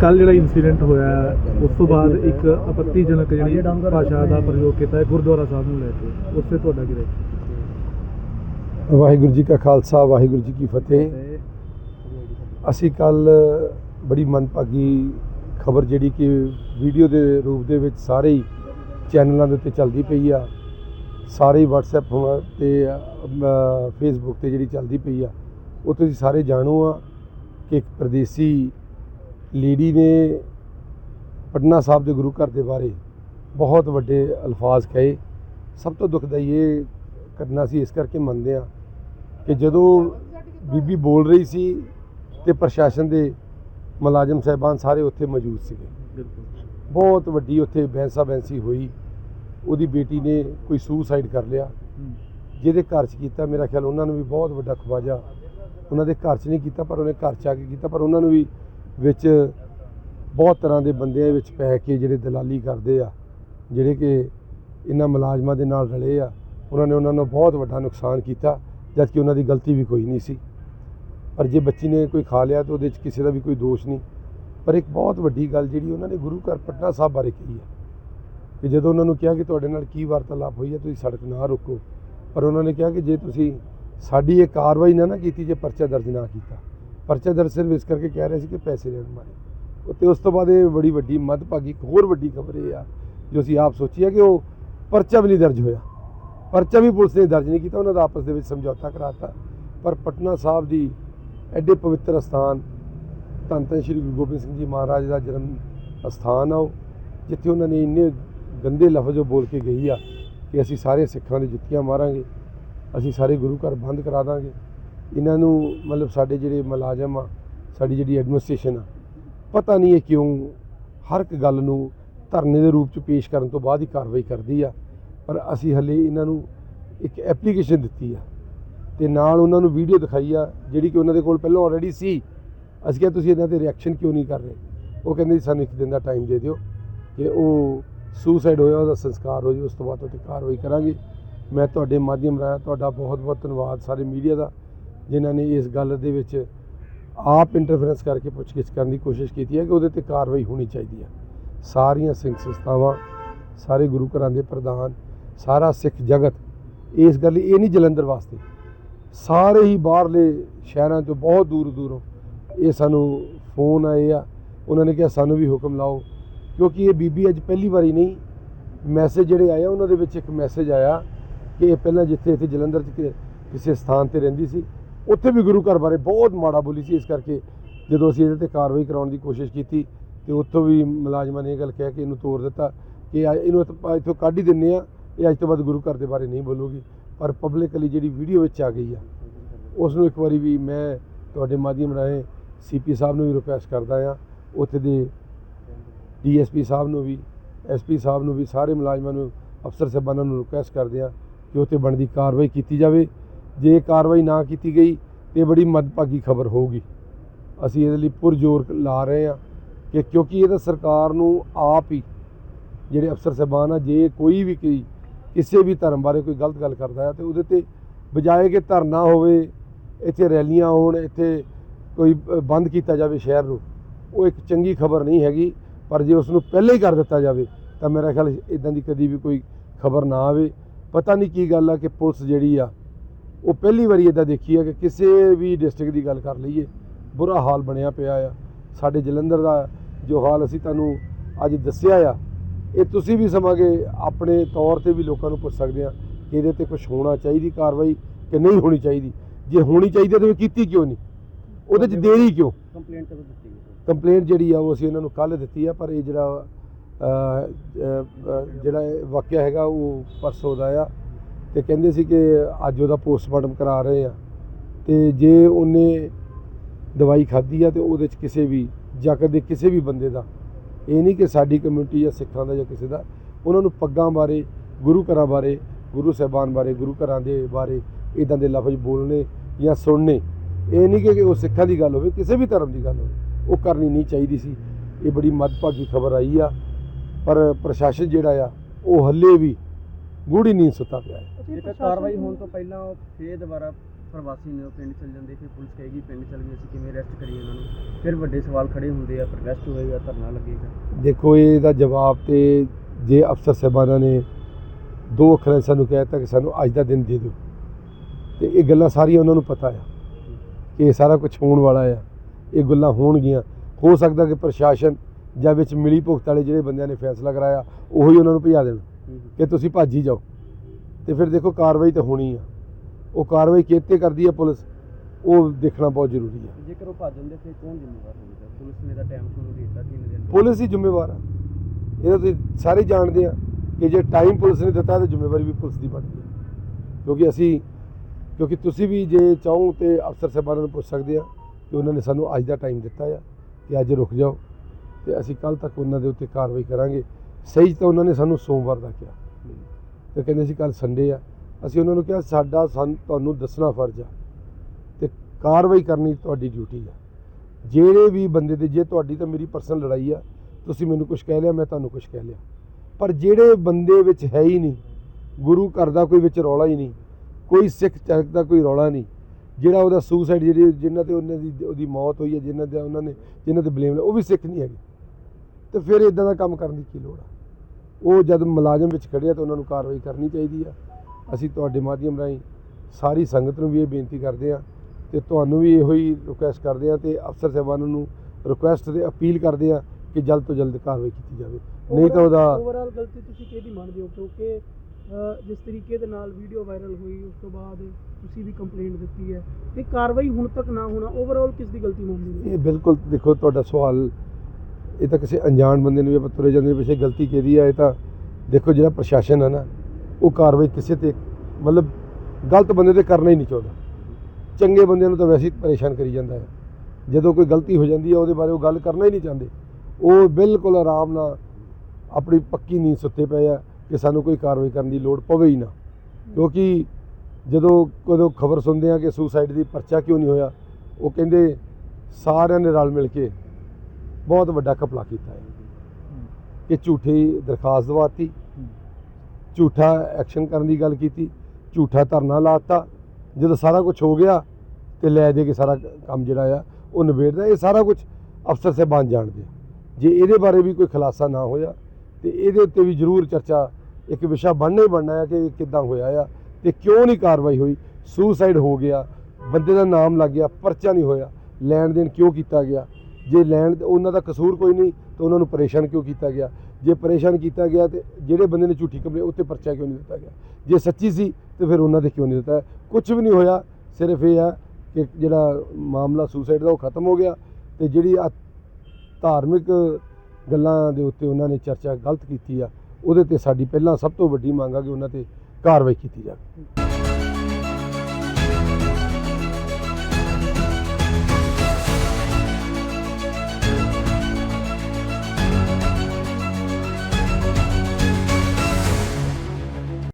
ਕੱਲ ਜਿਹੜਾ ਇਨਸੀਡੈਂਟ ਹੋਇਆ, ਉਸ ਤੋਂ ਬਾਅਦ ਇੱਕ ਆਪੱਤੀਜਨਕ ਜਿਹੜੀ ਭਾਸ਼ਾ ਦਾ ਪ੍ਰਯੋਗ ਕੀਤਾ ਹੈ ਗੁਰਦੁਆਰਾ ਸਾਹਿਬ ਨੂੰ ਲੈ ਕੇ। ਉਸ ਤੇ ਤੁਹਾਡਾ ਕੀ ਰਾਏ? ਵਾਹਿਗੁਰੂ ਜੀ ਕਾ ਖਾਲਸਾ, ਵਾਹਿਗੁਰੂ ਜੀ ਕੀ ਫਤਿਹ। ਅਸੀਂ ਕੱਲ ਬੜੀ ਮੰਦਭਾਗੀ ਖਬਰ ਜਿਹੜੀ ਕਿ ਵੀਡੀਓ ਦੇ ਰੂਪ ਦੇ ਵਿੱਚ ਸਾਰੇ ਹੀ ਚੈਨਲਾਂ ਦੇ ਉੱਤੇ ਚੱਲਦੀ ਪਈ ਆ। ਸਾਰੇ ਹੀ WhatsApp ਤੇ ਫੇਸਬੁੱਕ ਤੇ ਜਿਹੜੀ ਚੱਲਦੀ ਪਈ ਆ, ਉਹ ਤੁਸੀਂ ਸਾਰੇ ਜਾਣੋ ਆ ਕਿ ਇੱਕ ਪ੍ਰਦੇਸੀ ਲੇਡੀ ਨੇ ਪਟਨਾ ਸਾਹਿਬ ਦੇ ਗੁਰੂ ਘਰ ਦੇ ਬਾਰੇ ਬਹੁਤ ਵੱਡੇ ਅਲਫਾਜ਼ ਕਹੇ। ਸਭ ਤੋਂ ਦੁਖਦਾਈ ਇਹ ਕਰਨਾ ਸੀ, ਇਸ ਕਰਕੇ ਮੰਨਦੇ ਆ ਕਿ ਜਦੋਂ ਬੀਬੀ ਬੋਲ ਰਹੀ ਸੀ ਤੇ ਪ੍ਰਸ਼ਾਸਨ ਦੇ ਮੁਲਾਜ਼ਮ ਸਾਹਿਬਾਨ ਸਾਰੇ ਉੱਥੇ ਮੌਜੂਦ ਸੀਗੇ। ਬਹੁਤ ਵੱਡੀ ਉੱਥੇ ਬਹਿਸਾ ਬੈਂਸੀ ਹੋਈ। ਉਹਦੀ ਬੇਟੀ ਨੇ ਕੋਈ ਸੁਸਾਈਡ ਕਰ ਲਿਆ। ਜਿਹਦੇ ਘਰ 'ਚ ਕੀਤਾ, ਮੇਰਾ ਖਿਆਲ ਉਹਨਾਂ ਨੂੰ ਵੀ ਬਹੁਤ ਵੱਡਾ ਖਵਾਜਾ। ਉਹਨਾਂ ਦੇ ਘਰ 'ਚ ਨਹੀਂ ਕੀਤਾ, ਪਰ ਉਹਨੇ ਘਰ 'ਚ ਆ ਕੇ ਕੀਤਾ, ਪਰ ਉਹਨਾਂ ਨੂੰ ਵੀ ਵਿੱਚ ਬਹੁਤ ਤਰ੍ਹਾਂ ਦੇ ਬੰਦਿਆਂ ਵਿੱਚ ਪੈ ਕੇ ਜਿਹੜੇ ਦਲਾਲੀ ਕਰਦੇ ਆ, ਜਿਹੜੇ ਕਿ ਇਹਨਾਂ ਮੁਲਾਜ਼ਮਾਂ ਦੇ ਨਾਲ ਰਲੇ ਆ, ਉਹਨਾਂ ਨੇ ਉਹਨਾਂ ਨੂੰ ਬਹੁਤ ਵੱਡਾ ਨੁਕਸਾਨ ਕੀਤਾ ਜਦ ਕਿ ਉਹਨਾਂ ਦੀ ਗਲਤੀ ਵੀ ਕੋਈ ਨਹੀਂ ਸੀ। ਪਰ ਜੇ ਬੱਚੀ ਨੇ ਕੋਈ ਖਾ ਲਿਆ ਤਾਂ ਉਹਦੇ 'ਚ ਕਿਸੇ ਦਾ ਵੀ ਕੋਈ ਦੋਸ਼ ਨਹੀਂ। ਪਰ ਇੱਕ ਬਹੁਤ ਵੱਡੀ ਗੱਲ ਜਿਹੜੀ ਉਹਨਾਂ ਨੇ ਗੁਰੂ ਘਰ ਪਟਨਾ ਸਾਹਿਬ ਬਾਰੇ ਕਹੀ ਹੈ ਕਿ ਜਦੋਂ ਉਹਨਾਂ ਨੂੰ ਕਿਹਾ ਕਿ ਤੁਹਾਡੇ ਨਾਲ ਕੀ ਵਾਰਤਾਲਾਪ ਹੋਈ ਹੈ ਤੁਸੀਂ ਸੜਕ ਨਾ ਰੋਕੋ। ਪਰ ਉਹਨਾਂ ਨੇ ਕਿਹਾ ਕਿ ਜੇ ਤੁਸੀਂ ਸਾਡੀ ਇਹ ਕਾਰਵਾਈ ਨਾ ਨਾ ਕੀਤੀ, ਜੇ ਪਰਚਾ ਦਰਜ ਨਾ ਕੀਤਾ ਪਰਚਾ ਦਰਜ ਸਿਰਫ ਇਸ ਕਰਕੇ ਕਹਿ ਰਹੇ ਸੀ ਕਿ ਪੈਸੇ ਲੈਣ ਮਾਰੇ ਤੇ ਉਸ ਤੋਂ ਬਾਅਦ ਇਹ ਬੜੀ ਵੱਡੀ ਮੱਧਭਾਗੀ ਇੱਕ ਹੋਰ ਵੱਡੀ ਖਬਰ ਇਹ ਆ, ਜੋ ਅਸੀਂ ਆਪ ਸੋਚੀ ਹੈ ਕਿ ਉਹ ਪਰਚਾ ਵੀ ਨਹੀਂ ਦਰਜ ਹੋਇਆ। ਪਰਚਾ ਵੀ ਪੁਲਿਸ ਨੇ ਦਰਜ ਨਹੀਂ ਕੀਤਾ, ਉਹਨਾਂ ਦਾ ਆਪਸ ਦੇ ਵਿੱਚ ਸਮਝੌਤਾ ਕਰਾਤਾ। ਪਰ ਪਟਨਾ ਸਾਹਿਬ ਦੀ ਐਡੇ ਪਵਿੱਤਰ ਸਥਾਨ ਧੰਨ ਧੰਨ ਸ਼੍ਰੀ ਗੁਰੂ ਗੋਬਿੰਦ ਸਿੰਘ ਜੀ ਮਹਾਰਾਜ ਦਾ ਜਨਮ ਅਸਥਾਨ ਆ ਉਹ, ਜਿੱਥੇ ਉਹਨਾਂ ਨੇ ਇੰਨੇ ਗੰਦੇ ਲਫ਼ਜ਼ ਉਹ ਬੋਲ ਕੇ ਗਈ ਆ ਕਿ ਅਸੀਂ ਸਾਰੇ ਸਿੱਖਾਂ ਦੀ ਜੁੱਤੀਆਂ ਮਾਰਾਂਗੇ, ਅਸੀਂ ਸਾਰੇ ਗੁਰੂ ਘਰ ਬੰਦ ਕਰਾ ਦਾਂਗੇ। ਇਹਨਾਂ ਨੂੰ ਮਤਲਬ ਸਾਡੇ ਜਿਹੜੇ ਮੁਲਾਜ਼ਮ ਆ, ਸਾਡੀ ਜਿਹੜੀ ਐਡਮਿਨਿਸਟ੍ਰੇਸ਼ਨ ਆ, ਪਤਾ ਨਹੀਂ ਇਹ ਕਿਉਂ ਹਰ ਇੱਕ ਗੱਲ ਨੂੰ ਧਰਨੇ ਦੇ ਰੂਪ ਚ ਪੇਸ਼ ਕਰਨ ਤੋਂ ਬਾਅਦ ਹੀ ਕਾਰਵਾਈ ਕਰਦੀ ਆ, ਪਰ ਅਸੀਂ ਹਲੇ ਇਹਨਾਂ ਨੂੰ ਇੱਕ ਐਪਲੀਕੇਸ਼ਨ ਦਿੱਤੀ ਆ। ਤੇ ਨਾਲ ਉਹਨਾਂ ਨੂੰ ਵੀਡੀਓ ਦਿਖਾਈ ਆ, ਜਿਹੜੀ ਕਿ ਉਹਨਾਂ ਦੇ ਕੋਲ ਪਹਿਲਾਂ ਆਲਰੇਡੀ ਸੀ। ਅਸੀਂ ਕਿਹਾ, ਤੁਸੀਂ ਇਹਨਾਂ ਤੇ ਰਿਐਕਸ਼ਨ ਕਿਉਂ ਨਹੀਂ ਕਰ ਰਹੇ? ਉਹ ਕਹਿੰਦੇ ਜੀ, ਸਾਨੂੰ ਇੱਕ ਦਿਨ ਦਾ ਟਾਈਮ ਦੇ ਦਿਓ ਕਿ ਉਹ ਸੁਸਾਈਡ ਹੋਇਆ, ਉਹਦਾ ਸੰਸਕਾਰ ਹੋ ਜਾਵੇ, ਉਸ ਤੋਂ ਬਾਅਦ ਉਹ 'ਤੇ ਕਾਰਵਾਈ ਕਰਾਂਗੇ। ਮੈਂ ਤੁਹਾਡੇ ਮਾਧਿਅਮ ਰਾਹੀਂ ਤੁਹਾਡਾ ਬਹੁਤ ਬਹੁਤ ਧੰਨਵਾਦ ਸਾਰੇ ਮੀਡੀਆ ਦਾ। ਜਿਨ੍ਹਾਂ ਨੇ ਇਸ ਗੱਲ ਦੇ ਵਿੱਚ ਆਪ ਇੰਟਰਫੇਰੈਂਸ ਕਰਕੇ ਪੁੱਛਗਿੱਛ ਕਰਨ ਦੀ ਕੋਸ਼ਿਸ਼ ਕੀਤੀ ਹੈ ਕਿ ਉਹਦੇ ਤੇ ਕਾਰਵਾਈ ਹੋਣੀ ਚਾਹੀਦੀ ਹੈ। ਸਾਰੀਆਂ ਸਿੰਘ ਸੰਸਥਾਵਾਂ, ਸਾਰੇ ਗੁਰੂ ਘਰਾਂ ਦੇ ਪ੍ਰਧਾਨ, ਸਾਰਾ ਸਿੱਖ ਜਗਤ ਇਸ ਗੱਲ ਇਹ ਨਹੀਂ ਜਲੰਧਰ ਵਾਸਤੇ। ਸਾਰੇ ਹੀ ਬਾਹਰਲੇ ਸ਼ਹਿਰਾਂ ਤੋਂ ਬਹੁਤ ਦੂਰ ਦੂਰੋਂ ਇਹ ਸਾਨੂੰ ਫੋਨ ਆਏ ਆ। ਉਹਨਾਂ ਨੇ ਕਿਹਾ, ਸਾਨੂੰ ਵੀ ਹੁਕਮ ਲਾਓ। ਕਿਉਂਕਿ ਇਹ ਬੀਬੀ ਅੱਜ ਪਹਿਲੀ ਵਾਰੀ ਨਹੀਂ ਮੈਸੇਜ ਜਿਹੜੇ ਆਏ ਉਹਨਾਂ ਦੇ ਵਿੱਚ ਇੱਕ ਮੈਸੇਜ ਆਇਆ ਕਿ ਇਹ ਪਹਿਲਾਂ ਜਿੱਥੇ ਇੱਥੇ ਜਲੰਧਰ 'ਚ ਕਿ- ਕਿਸੇ ਸਥਾਨ ਤੇ ਰਹਿੰਦੀ ਸੀ। ਉੱਥੇ ਵੀ ਗੁਰੂ ਘਰ ਬਾਰੇ ਬਹੁਤ ਮਾੜਾ ਬੋਲੀ ਸੀ, ਇਸ ਕਰਕੇ ਜਦੋਂ ਅਸੀਂ ਇਹਦੇ ਤੇ ਕਾਰਵਾਈ ਕਰਾਉਣ ਦੀ ਕੋਸ਼ਿਸ਼ ਕੀਤੀ ਤੇ ਉੱਥੋਂ ਵੀ ਮੁਲਾਜ਼ਮਾਂ ਨੇ ਇਹ ਗੱਲ ਕਹਿ ਕੇ ਇਹਨੂੰ ਤੋੜ ਦਿੱਤਾ ਕਿ ਇਹਨੂੰ ਇੱਥੋਂ ਕੱਢ ਹੀ ਦਿੰਨੇ ਆ, ਇਹ ਅੱਜ ਤੋਂ ਬਾਅਦ ਗੁਰੂ ਘਰ ਦੇ ਬਾਰੇ ਨਹੀਂ ਬੋਲੂਗੀ। ਪਰ ਪਬਲਿਕਲੀ ਜਿਹੜੀ ਵੀਡੀਓ ਵਿੱਚ ਆ ਗਈ ਆ ਉਸ ਨੂੰ ਇੱਕ ਵਾਰੀ ਵੀ ਮੈਂ ਤੁਹਾਡੇ ਮਾਧਿਅਮ ਰਾਹੀਂ ਸੀਪੀ ਸਾਹਿਬ ਨੂੰ ਵੀ ਰਿਕੁਐਸਟ ਕਰਦਾ ਆ, ਉੱਥੇ ਦੇ ਡੀਐਸਪੀ ਸਾਹਿਬ ਨੂੰ ਵੀ ਐਸਪੀ ਸਾਹਿਬ ਨੂੰ ਵੀ ਸਾਰੇ ਮੁਲਾਜ਼ਮਾਂ ਨੂੰ, ਅਫਸਰ ਸਾਹਿਬਾਨਾਂ ਨੂੰ ਰਿਕੁਐਸਟ ਕਰਦੇ ਆ ਕਿ ਉੱਥੇ ਬਣਦੀ ਕਾਰਵਾਈ ਕੀਤੀ ਜਾਵੇ। ਜੇ ਕਾਰਵਾਈ ਨਾ ਕੀਤੀ ਗਈ, ਤੇ ਬੜੀ ਮਦਭਾਗੀ ਖਬਰ ਹੋਊਗੀ। ਅਸੀਂ ਇਹਦੇ ਲਈ ਪੁਰਜ਼ੋਰ ਲਾ ਰਹੇ ਹਾਂ ਕਿ ਕਿਉਂਕਿ ਇਹ ਤਾਂ ਸਰਕਾਰ ਨੂੰ ਆਪ ਹੀ ਜਿਹੜੇ ਅਫਸਰ ਸਾਹਿਬਾਨ ਆ, ਜੇ ਕੋਈ ਵੀ ਕੋਈ ਕਿਸੇ ਵੀ ਧਰਮ ਬਾਰੇ ਕੋਈ ਗਲਤ ਗੱਲ ਕਰਦਾ ਹੈ, ਤੇ ਉਹਦੇ ਤੇ ਬਜਾਏ ਕਿ ਧਰਨਾ ਹੋਵੇ, ਇੱਥੇ ਰੈਲੀਆਂ ਹੋਣ, ਇੱਥੇ ਕੋਈ ਬੰਦ ਕੀਤਾ ਜਾਵੇ ਸ਼ਹਿਰ ਨੂੰ, ਉਹ ਇੱਕ ਚੰਗੀ ਖਬਰ ਨਹੀਂ ਹੈਗੀ। ਪਰ ਜੇ ਉਸ ਨੂੰ ਪਹਿਲਾਂ ਹੀ ਕਰ ਦਿੱਤਾ ਜਾਵੇ, ਤਾਂ ਮੇਰਾ ਖਿਆਲ ਇਦਾਂ ਦੀ ਕਦੀ ਵੀ ਕੋਈ ਖਬਰ ਨਾ ਆਵੇ। ਪਤਾ ਨਹੀਂ ਕੀ ਗੱਲ ਆ ਕਿ ਪੁਲਿਸ ਜਿਹੜੀ ਆ ਉਹ ਪਹਿਲੀ ਵਾਰੀ ਇਦਾਂ ਦੇਖੀ ਆ ਕਿ ਕਿਸੇ ਵੀ ਡਿਸਟ੍ਰਿਕਟ ਦੀ ਗੱਲ ਕਰ ਲਈਏ ਬੁਰਾ ਹਾਲ ਬਣਿਆ ਪਿਆ ਆ। ਸਾਡੇ ਜਲੰਧਰ ਦਾ ਜੋ ਹਾਲ ਅਸੀਂ ਤੁਹਾਨੂੰ ਅੱਜ ਦੱਸਿਆ ਆ ਇਹ ਤੁਸੀਂ ਵੀ ਸਮਾਂਗੇ ਆਪਣੇ ਤੌਰ ਤੇ ਵੀ ਲੋਕਾਂ ਨੂੰ ਪੁੱਛ ਸਕਦੇ ਆ ਕਿ ਇਹਦੇ ਤੇ ਕੁਝ ਹੋਣਾ ਚਾਹੀਦੀ ਕਾਰਵਾਈ ਕਿ ਨਹੀਂ ਹੋਣੀ ਚਾਹੀਦੀ। ਜੇ ਹੋਣੀ ਚਾਹੀਦੀ ਹੈ ਤਾਂ ਕੀਤੀ ਕਿਉਂ ਨਹੀਂ? ਉਹਦੇ 'ਚ ਦੇਰੀ ਕਿਉਂ? ਕੰਪਲੇਂਟ ਕਦੋਂ ਦਿੱਤੀ ਕੰਪਲੇਂਟ ਜਿਹੜੀ ਆ ਉਹ ਅਸੀਂ ਇਹਨਾਂ ਨੂੰ ਕੱਲ ਦਿੱਤੀ ਆ ਪਰ ਇਹ ਜਿਹੜਾ ਜਿਹੜਾ ਵਾਕਿਆ ਹੈਗਾ ਉਹ ਪਰਸੋਂ ਦਾ ਆ। ਤੇ ਕਹਿੰਦੇ ਸੀ ਕਿ ਅੱਜ ਉਹਦਾ ਪੋਸਟਮਾਰਟਮ ਕਰਾ ਰਹੇ ਆ। ਤੇ ਜੇ ਉਹਨੇ ਦਵਾਈ ਖਾਧੀ ਆ ਤੇ ਉਹਦੇ 'ਚ ਕਿਸੇ ਵੀ ਜਗਤ ਦੇ ਕਿਸੇ ਵੀ ਬੰਦੇ ਦਾ, ਇਹ ਨਹੀਂ ਕਿ ਸਾਡੀ ਕਮਿਊਨਿਟੀ ਜਾਂ ਸਿੱਖਾਂ ਦਾ ਜਾਂ ਕਿਸੇ ਦਾ, ਉਹਨਾਂ ਨੂੰ ਪੱਗਾਂ ਬਾਰੇ, ਗੁਰੂ ਘਰਾਂ ਬਾਰੇ, ਗੁਰੂ ਸਾਹਿਬਾਨ ਬਾਰੇ, ਗੁਰੂ ਘਰਾਂ ਦੇ ਬਾਰੇ ਇਦਾਂ ਦੇ ਲਫ਼ਜ਼ ਬੋਲਣੇ ਜਾਂ ਸੁਣਨੇ, ਇਹ ਨਹੀਂ ਕਿ ਉਹ ਸਿੱਖਾਂ ਦੀ ਗੱਲ ਹੋਵੇ, ਕਿਸੇ ਵੀ ਧਰਮ ਦੀ ਗੱਲ ਹੋਵੇ, ਉਹ ਕਰਨੀ ਨਹੀਂ ਚਾਹੀਦੀ ਸੀ। ਇਹ ਬੜੀ ਮੱਦਭਾਗੀ ਖਬਰ ਆਈ ਆ, ਪਰ ਪ੍ਰਸ਼ਾਸਨ ਜਿਹੜਾ ਆ, ਉਹ ਹੱਲੇ ਵੀ ਗੂੜੀ ਨੀਂਦ ਸੁੱਤਾ ਪਿਆ ਹੈ। ਜੇਕਰ ਕਾਰਵਾਈ ਹੋਣ ਤੋਂ ਪਹਿਲਾਂ ਉਹ ਫੇਰ ਦੁਬਾਰਾ ਪ੍ਰਵਾਸੀ ਨੇ ਉਹ ਪਿੰਡ ਚਲ ਜਾਂਦੇ ਫਿਰ ਪੁਲਿਸ ਕਹੇਗੀ ਪਿੰਡ ਚਲ ਗਏ ਅਸੀਂ ਕਿਵੇਂ ਅਰੈਸਟ ਕਰੀਏ ਉਹਨਾਂ ਨੂੰ? ਫਿਰ ਵੱਡੇ ਸਵਾਲ ਖੜੇ ਹੁੰਦੇ ਆ ਪ੍ਰੋਟੈਸਟ ਹੋਏਗਾ ਧਰਨਾ ਲੱਗੇਗਾ। ਦੇਖੋ ਇਹਦਾ ਜਵਾਬ ਤੇ ਜੇ ਅਫਸਰ ਸਾਹਿਬਾਨਾਂ ਨੇ ਦੋ ਅੱਖਰਾਂ 'ਚ ਸਾਨੂੰ ਕਹਿ ਦਿੱਤਾ ਕਿ ਸਾਨੂੰ ਅੱਜ ਦਾ ਦਿਨ ਦੇ ਦਿਓ ਤੇ ਇਹ ਗੱਲਾਂ ਸਾਰੀਆਂ ਉਹਨਾਂ ਨੂੰ ਪਤਾ ਆ ਕਿ ਇਹ ਸਾਰਾ ਕੁਝ ਹੋਣ ਵਾਲਾ ਆ ਇਹ ਗੱਲਾਂ ਹੋਣਗੀਆਂ। ਹੋ ਸਕਦਾ ਕਿ ਪ੍ਰਸ਼ਾਸਨ ਜਾਂ ਵਿੱਚ ਮਿਲੀ ਭੁਗਤ ਵਾਲੇ ਜਿਹੜੇ ਬੰਦਿਆਂ ਨੇ ਫੈਸਲਾ ਕਰਾਇਆ ਉਹੀ ਉਹਨਾਂ ਨੂੰ ਭਜਾ ਦੇਣ। ਕਿ ਤੁਸੀਂ ਭੱਜ ਹੀ ਜਾਓ। ਤੇ ਫਿਰ ਦੇਖੋ ਕਾਰਵਾਈ ਤਾਂ ਹੋਣੀ ਆ। ਉਹ ਕਾਰਵਾਈ ਕਿਤੇ ਕਰਦੀ ਹੈ ਪੁਲਿਸ ਉਹ ਦੇਖਣਾ ਬਹੁਤ ਜ਼ਰੂਰੀ ਆ। ਜੇਕਰ ਉਹ ਭੱਜ ਜਾਂਦੇ ਫਿਰ ਕੌਣ ਜ਼ਿੰਮੇਵਾਰ ਹੋਵੇਗਾ ਪੁਲਿਸ ਨੇ ਤਾਂ ਟਾਈਮ ਤੁਹਾਨੂੰ ਦੇ ਦਿੱਤਾ ਤਿੰਨ ਦਿਨ ਦਾ। ਪੁਲਿਸ ਹੀ ਜ਼ਿੰਮੇਵਾਰ ਆ। ਇਹ ਤਾਂ ਤੁਸੀਂ ਸਾਰੇ ਜਾਣਦੇ ਆ ਕਿ ਜੇ ਟਾਈਮ ਪੁਲਿਸ ਨੇ ਦਿੱਤਾ ਤਾਂ ਜ਼ਿੰਮੇਵਾਰੀ ਵੀ ਪੁਲਿਸ ਦੀ ਬਣਦੀ ਹੈ ਕਿਉਂਕਿ ਅਸੀਂ ਕਿਉਂਕਿ ਤੁਸੀਂ ਵੀ ਜੇ ਚਾਹੋ ਤੇ ਅਫਸਰ ਸਾਹਿਬਾਨਾਂ ਨੂੰ ਪੁੱਛ ਸਕਦੇ ਆ ਕਿ ਉਹਨਾਂ ਨੇ ਸਾਨੂੰ ਅੱਜ ਦਾ ਟਾਈਮ ਦਿੱਤਾ ਆ ਕਿ ਅੱਜ ਰੁਕ ਜਾਓ। ਤੇ ਅਸੀਂ ਕੱਲ ਤੱਕ ਉਹਨਾਂ ਦੇ ਉੱਤੇ ਕਾਰਵਾਈ ਕਰਾਂਗੇ। ਸਹੀ ਤਾਂ ਉਹਨਾਂ ਨੇ ਸਾਨੂੰ ਸੋਮਵਾਰ ਦਾ ਕਿਹਾ। ਤੇ ਕਹਿੰਦੇ ਸੀ ਕੱਲ ਸੰਡੇ ਆ। ਅਸੀਂ ਉਹਨਾਂ ਨੂੰ ਕਿਹਾ, ਸਾਡਾ ਸਾਨੂੰ, ਤੁਹਾਨੂੰ ਦੱਸਣਾ ਫਰਜ਼ ਆ ਤੇ ਕਾਰਵਾਈ ਕਰਨੀ ਤੁਹਾਡੀ ਡਿਊਟੀ ਆ। ਜਿਹੜੇ ਵੀ ਬੰਦੇ ਦੇ, ਜੇ ਤੁਹਾਡੀ ਤਾਂ ਮੇਰੀ ਪਰਸਨਲ ਲੜਾਈ ਆ, ਤੁਸੀਂ ਮੈਨੂੰ ਕੁਝ ਕਹਿ ਲਿਆ, ਮੈਂ ਤੁਹਾਨੂੰ ਕੁਝ ਕਹਿ ਲਿਆ। ਪਰ ਜਿਹੜੇ ਬੰਦੇ ਵਿੱਚ ਹੈ ਹੀ ਨਹੀਂ, ਗੁਰੂ ਘਰ ਦਾ ਕੋਈ ਵਿੱਚ ਰੌਲਾ ਹੀ ਨਹੀਂ, ਕੋਈ ਸਿੱਖ ਚਰਕ ਦਾ ਕੋਈ ਰੌਲਾ ਨਹੀਂ, ਜਿਹੜਾ ਉਹਦਾ ਸੁਸਾਈਡ ਜਿਹੜੀ, ਜਿਨ੍ਹਾਂ ਤੇ ਉਹਨਾਂ ਦੀ, ਉਹਦੀ ਮੌਤ ਹੋਈ ਹੈ ਜਿਨ੍ਹਾਂ ਦੇ ਉਹਨਾਂ ਨੇ, ਜਿਨ੍ਹਾਂ ਤੇ ਬਲੇਮ ਉਹ ਵੀ ਸਿੱਖ ਨਹੀਂ ਹੈਗੇ। ਤੇ ਫਿਰ ਇਦਾਂ ਦਾ ਕੰਮ ਕਰਨ ਦੀ ਕੀ ਲੋੜ ਆ? ਉਹ ਜਦ ਮੁਲਾਜ਼ਮ ਵਿੱਚ ਖੜਿਆ ਤਾਂ ਉਹਨਾਂ ਨੂੰ ਕਾਰਵਾਈ ਕਰਨੀ ਚਾਹੀਦੀ ਆ। ਅਸੀਂ ਤੁਹਾਡੇ ਮਾਧਿਅਮ ਰਾਹੀਂ ਸਾਰੀ ਸੰਗਤ ਨੂੰ ਵੀ ਇਹ ਬੇਨਤੀ ਕਰਦੇ ਆ ਤੇ ਤੁਹਾਨੂੰ ਵੀ ਇਹੋ ਹੀ ਰਿਕੁਐਸਟ ਕਰਦੇ ਆ ਤੇ ਅਫਸਰ ਸਾਹਿਬਾਨਾਂ ਨੂੰ ਰਿਕੁਐਸਟ ਤੇ ਅਪੀਲ ਕਰਦੇ ਆ ਕਿ ਜਲਦ ਤੋਂ ਜਲਦ ਕਾਰਵਾਈ ਕੀਤੀ ਜਾਵੇ। ਨਹੀਂ ਤਾਂ ਉਹਦਾ ਓਵਰਆਲ ਗਲਤੀ ਤੁਸੀਂ ਕਿਹਦੀ ਮੰਨਦੇ ਹੋ? ਕਿਉਂਕਿ ਜਿਸ ਤਰੀਕੇ ਦੇ ਨਾਲ ਵੀਡੀਓ ਵਾਇਰਲ ਹੋਈ ਉਸ ਤੋਂ ਬਾਅਦ ਤੁਸੀਂ ਵੀ ਕੰਪਲੇਂਟ ਦਿੱਤੀ ਹੈ। ਤੇ ਕਾਰਵਾਈ ਹੁਣ ਤੱਕ ਨਾ ਹੋਣਾ ਓਵਰਆਲ ਕਿਸ ਦੀ ਗਲਤੀ ਮੰਨਦੇ ਹੋ? ਇਹ ਬਿਲਕੁਲ ਦੇਖੋ ਤੁਹਾਡਾ ਸਵਾਲ ਇਹ ਤਾਂ ਕਿਸੇ ਅਣਜਾਣ ਬੰਦੇ ਨੂੰ ਵੀ ਆਪਾਂ ਤੁਰੇ ਜਾਂਦੇ ਪਿੱਛੇ ਗਲਤੀ ਕਿਹਦੀ ਆ, ਇਹ ਤਾਂ ਦੇਖੋ ਜਿਹੜਾ ਪ੍ਰਸ਼ਾਸਨ ਹੈ ਨਾ, ਉਹ ਕਾਰਵਾਈ ਕਿਸੇ ਤੇ, ਮਤਲਬ ਗਲਤ ਬੰਦੇ ਤੇ ਕਰਨਾ ਹੀ ਨਹੀਂ ਚਾਹੁੰਦਾ। ਚੰਗੇ ਬੰਦਿਆਂ ਨੂੰ ਤਾਂ ਵੈਸੇ ਹੀ ਪਰੇਸ਼ਾਨ ਕਰੀ ਜਾਂਦਾ ਹੈ। ਜਦੋਂ ਕੋਈ ਗਲਤੀ ਹੋ ਜਾਂਦੀ ਹੈ ਉਹਦੇ ਬਾਰੇ ਉਹ ਗੱਲ ਕਰਨਾ ਹੀ ਨਹੀਂ ਚਾਹੁੰਦੇ। ਉਹ ਬਿਲਕੁਲ ਆਰਾਮ ਨਾਲ ਆਪਣੀ ਪੱਕੀ ਨੀਂਦ ਸੁੱਤੇ ਪਏ ਆ ਕਿ ਸਾਨੂੰ ਕੋਈ ਕਾਰਵਾਈ ਕਰਨ ਦੀ ਲੋੜ ਪਵੇ ਹੀ ਨਾ। ਕਿਉਂਕਿ ਜਦੋਂ ਕਦੋਂ ਖਬਰ ਸੁਣਦੇ ਆ ਕਿ ਸੁਸਾਈਡ ਦੀ ਪਰਚਾ ਕਿਉਂ ਨਹੀਂ ਹੋਇਆ, ਉਹ ਕਹਿੰਦੇ ਸਾਰਿਆਂ ਨੇ ਰਲ ਮਿਲ ਕੇ ਬਹੁਤ ਵੱਡਾ ਘਪਲਾ ਕੀਤਾ ਹੈ। ਕਿ ਝੂਠੀ ਦਰਖਾਸਤ ਦਵਾਤੀ, ਝੂਠਾ ਐਕਸ਼ਨ ਕਰਨ ਦੀ ਗੱਲ ਕੀਤੀ, ਝੂਠਾ ਧਰਨਾ ਲਾਤਾ ਜਦੋਂ ਸਾਰਾ ਕੁਝ ਹੋ ਗਿਆ ਤੇ ਲੈ ਦੇ ਕੇ ਸਾਰਾ ਕੰਮ ਜਿਹੜਾ ਆ, ਉਹ ਨਿਬੇੜਦਾ, ਇਹ ਸਾਰਾ ਕੁਝ ਅਫਸਰ ਸਾਹਿਬਾਨ ਜਾਣਦੇ ਜੇ ਇਹਦੇ ਬਾਰੇ ਵੀ ਕੋਈ ਖੁਲਾਸਾ ਨਾ ਹੋਇਆ, ਤੇ ਇਹਦੇ ਉੱਤੇ ਵੀ ਜ਼ਰੂਰ ਚਰਚਾ, ਇੱਕ ਵਿਸ਼ਾ ਬਣਨਾ ਹੀ ਬਣਨਾ ਹੈ ਕਿ ਇਹ ਕਿੱਦਾਂ ਹੋਇਆ ਆ ਤੇ ਕਿਉਂ ਨਹੀਂ ਕਾਰਵਾਈ ਹੋਈ। ਸੁਸਾਈਡ ਹੋ ਗਿਆ, ਬੰਦੇ ਦਾ ਨਾਮ ਲੱਗ ਗਿਆ, ਪਰਚਾ ਨਹੀਂ ਹੋਇਆ, ਲੈਣ ਦੇਣ ਕਿਉਂ ਕੀਤਾ ਗਿਆ ਜੇ ਲੈਣ ਉਹਨਾਂ ਦਾ ਕਸੂਰ ਕੋਈ ਨਹੀਂ, ਤਾਂ ਉਹਨਾਂ ਨੂੰ ਪਰੇਸ਼ਾਨ ਕਿਉਂ ਕੀਤਾ ਗਿਆ? ਜੇ ਪਰੇਸ਼ਾਨ ਕੀਤਾ ਗਿਆ ਤੇ ਜਿਹੜੇ ਬੰਦੇ ਨੇ ਝੂਠੀ ਕੰਪਲੇਂਟ, ਉੱਤੇ ਪਰਚਾ ਕਿਉਂ ਨਹੀਂ ਦਿੱਤਾ ਗਿਆ? ਜੇ ਸੱਚੀ ਸੀ, ਤੇ ਫਿਰ ਉਹਨਾਂ ਦੇ ਕਿਉਂ ਨਹੀਂ ਦਿੱਤਾ? ਕੁਝ ਵੀ ਨਹੀਂ ਹੋਇਆ। ਸਿਰਫ ਇਹ ਆ ਕਿ ਜਿਹੜਾ ਮਾਮਲਾ ਸੁਸਾਈਡ ਦਾ ਉਹ ਖਤਮ ਹੋ ਗਿਆ ਤੇ ਜਿਹੜੀ ਆ ਧਾਰਮਿਕ ਗੱਲਾਂ ਦੇ ਉੱਤੇ ਉਹਨਾਂ ਨੇ ਚਰਚਾ ਗਲਤ ਕੀਤੀ ਆ, ਉਹਦੇ ਤੇ ਸਾਡੀ ਪਹਿਲਾਂ ਸਭ ਤੋਂ ਵੱਡੀ ਮੰਗ ਆ ਕਿ ਉਹਨਾਂ ਤੇ ਕਾਰਵਾਈ ਕੀਤੀ ਜਾਵੇ।